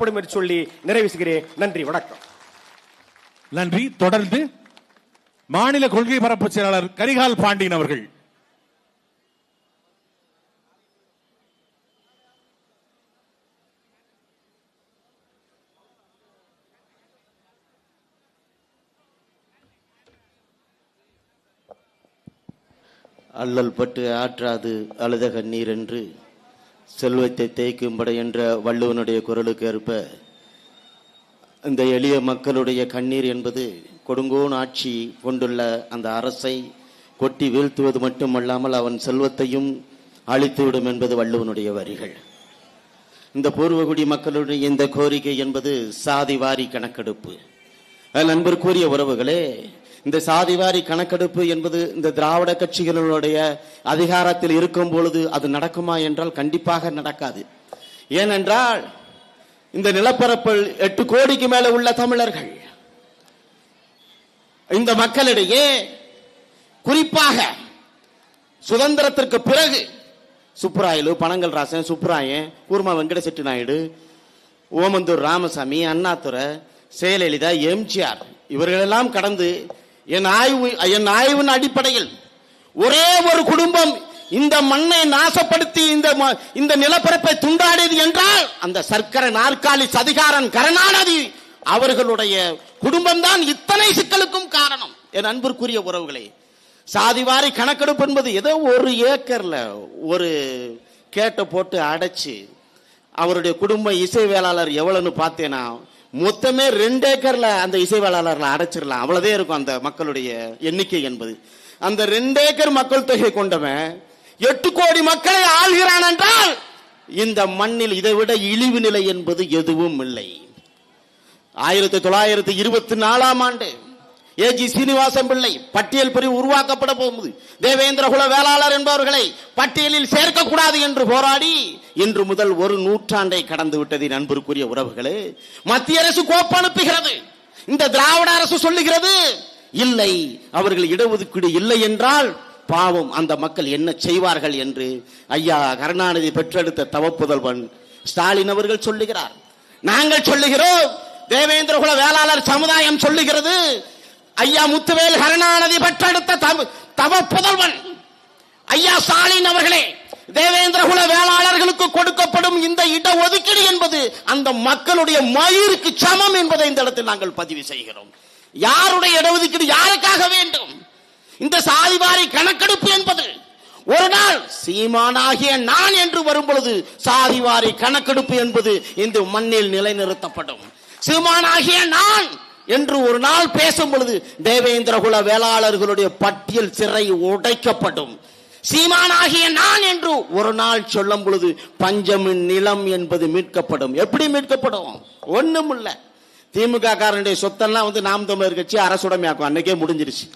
படும் என்று சொல்லி நிறைவு செய்கிறேன் நன்றி வணக்கம். நன்றி. தொடர்ந்து மாநில கொள்கை பரப்பு செயலாளர் கரிகால் பாண்டியன் அவர்கள். அல்லல் பட்டு ஆற்றாது அழுத கண்ணீர் என்று செல்வத்தை தேய்க்கும்பட என்ற வள்ளுவனுடைய குரலுக்கு ஏற்ப இந்த எளிய மக்களுடைய கண்ணீர் என்பது கொடுங்கோன் ஆட்சி கொண்டுள்ள அந்த அரசை கொட்டி வீழ்த்துவது மட்டுமல்லாமல் அவன் செல்வத்தையும் அழித்துவிடும் என்பது வள்ளுவனுடைய வரிகள். இந்த பூர்வகுடி மக்களுடைய இந்த கோரிக்கை என்பது சாதி வாரி கணக்கெடுப்பு. அதில் நண்பர் கூறிய உறவுகளே இந்த சாதிவாரி கணக்கெடுப்பு என்பது இந்த திராவிட கட்சிகளுடைய அதிகாரத்தில் இருக்கும் பொழுது அது நடக்குமா என்றால் கண்டிப்பாக நடக்காது. ஏனென்றால் இந்த நிலப்பரப்பில் எட்டு கோடிக்கு மேல உள்ள தமிழர்கள் இந்த மக்களிடையே குறிப்பாக சுதந்திரத்திற்கு பிறகு சுப்ராயலு பனங்கல் ராசன் சுப்ராயன் கூர்மா வெங்கட செட்டி நாயுடு ஓமந்தூர் ராமசாமி அண்ணாதுரை செயலலிதா எம்ஜிஆர் இவர்களெல்லாம் கடந்து என் ஆய்வு என் ஆய்வின் அடிப்படையில் ஒரே ஒரு குடும்பம் இந்த மண்ணை நாசப்படுத்தி இந்த ம- இந்த நிலப்பரப்பை துண்டாடியது என்றால் அந்த சர்க்கரை நாற்காலி சதிகாரன் கருணாநிதி அவர்களுடைய குடும்பம்தான் இத்தனை சிக்கலுக்கும் காரணம். என் அன்பிற்குரிய உறவுகளே சாதிவாரி கணக்கெடுப்பு என்பது ஏதோ ஒரு ஏக்கர்ல ஒரு கேட்டை போட்டு அடைச்சு அவருடைய குடும்ப இசை வேளாளர் எவ்வளவுன்னு பார்த்தேன்னா மொத்தமே ரெண்டு ஏக்கர்ல அந்த இசைவாளர்களை அடைச்சிடலாம். அவ்வளவுதே இருக்கும் அந்த மக்களுடைய எண்ணிக்கை என்பது. அந்த ரெண்டு ஏக்கர் மக்கள் தொகை கொண்டவன் எட்டு கோடி மக்களை ஆள்கிறான் என்றால் இந்த மண்ணில் இதை விட இழிவு நிலை என்பது எதுவும் இல்லை. ஆயிரத்தி தொள்ளாயிரத்தி இருபத்தி நாலாம் ஆண்டு ஏஜி சீனிவாசன் பிள்ளை பட்டியல் பிரிவு உருவாக்கப்பட போகுது தேவேந்திர குல வேளாளர் என்பவர்களை பட்டியலில் சேர்க்கக்கூடாது என்று போராடி இன்று முதல் ஒரு நூற்றாண்டை கடந்து விட்டது நண்பருக்குரிய உறவுகளே. மத்திய அரசு கோப்பு அனுப்புகிறது. இந்த திராவிட அரசு சொல்லுகிறது இல்லை அவர்கள் இடஒதுக்கீடு இல்லை என்றால் பாவம் அந்த மக்கள் என்ன செய்வார்கள்? என்று ஐயா கருணாநிதி பெற்றெடுத்த தவப்புதல்வன் ஸ்டாலின் அவர்கள் சொல்லுகிறார். நாங்கள் சொல்லுகிறோம் தேவேந்திர குல வேளாளர் சமுதாயம் சொல்லுகிறது ஐயா முத்துவேல் கருணாநிதி பெற்றெடுத்த தவ தவ புதல்வன். ஐயா ஸ்டாலின் அவர்களே தேவேந்திர குல வேளாளர்களுக்கு கொடுக்கப்படும் இந்த இட ஒதுக்கீடு என்பது அந்த மக்களுடைய மயிருக்கு சமம் என்பதை இந்த இடத்தில் நாங்கள் பதிவு செய்கிறோம். யாருடைய இடஒதுக்கீடு யாருக்காக வேண்டும்? இந்த சாதிவாரி கணக்கெடுப்பு என்பது ஒரு நாள் சீமானாகிய நான் என்று வரும் பொழுது சாதிவாரி கணக்கெடுப்பு என்பது இந்த மண்ணில் நிலைநிறுத்தப்படும். சீமானாகிய நான் என்று ஒரு நாள் பேசும் பொழுது தேவேந்திர குல வேளாளர்களுடைய பட்டியல் சிறை உடைக்கப்படும். சீமானாகிய நான் என்று ஒரு நாள் சொல்லும் பொழுது பஞ்சமின் நிலம் என்பது மீட்கப்படும். எப்படி மீட்கப்படும்? ஒண்ணும் இல்ல திமுக காரனுடைய சொத்தெல்லாம் வந்து நாம் தமிழர் கட்சி அரசுடைமையாக்கும். அன்னைக்கே முடிஞ்சிருச்சு.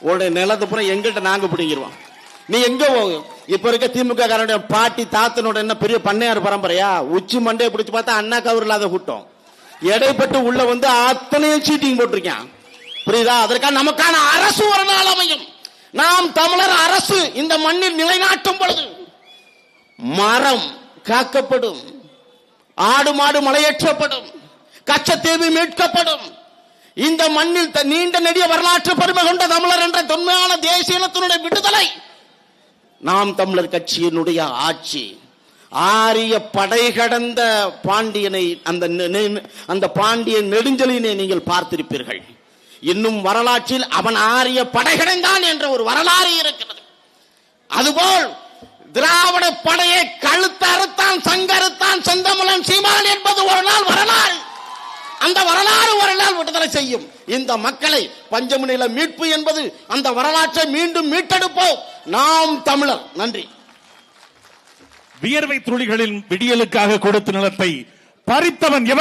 உடைய நிலத்தை பூரா எங்கிட்ட நாங்க பிடிங்கிருவோம். நீ எங்க போகும் இப்ப இருக்க திமுக காரனுடைய பாட்டி தாத்தனோட என்ன பெரிய பண்ணையார் பரம்பரையா? உச்சி மண்டையை பிடிச்சி பார்த்தா அண்ணா கவர் இல்லாத கூட்டம். எடைப்பட்டு உள்ள வந்து அத்தனையும் சீட்டிங் போட்டிருக்கேன். புரியுதா? அதற்காக நமக்கான அரசு ஒரு நாள் அமையும். நாம் தமிழர் அரசு இந்த மண்ணில் நிலைநாட்டும் பொழுது மரம் காக்கப்படும் ஆடு மாடு மலையேற்றப்படும் கச்சத்தீவு மீட்கப்படும். இந்த மண்ணில் த- நீண்ட நெடிய வரலாற்று பெருமை கொண்ட தமிழர் என்ற தொன்மையான தேசிய இனத்தினுடைய விடுதலை நாம் தமிழர் கட்சியினுடைய ஆட்சி ஆரிய படை கடந்த பாண்டியனை அந்த நெ- அந்த பாண்டியன் நெடுஞ்சலினை நீங்கள் பார்த்திருப்பீர்கள். இன்னும் வரலாற்றில் அவன் ஆரிய படை கடந்தான் என்ற ஒரு வரலாறு இருக்கிறது. அதுபோல் திராவிட படையை கழுத்தறுத்தான் சங்கருத்தான் சங்கறுத்தான் சீமான் என்பது ஒரு நாள் வரலாறு. அந்த வரலாறு ஒரு நாள் விடுதலை செய்யும். இந்த மக்களை பஞ்சமநில மீட்பு என்பது அந்த வரலாற்றை மீண்டும் மீட்டெடுப்போம். நாம் தமிழர். நன்றி. வியர்வை துளிகளின் விடியலுக்காக கொடுத்த நிலத்தை பறித்தவன் எவன்?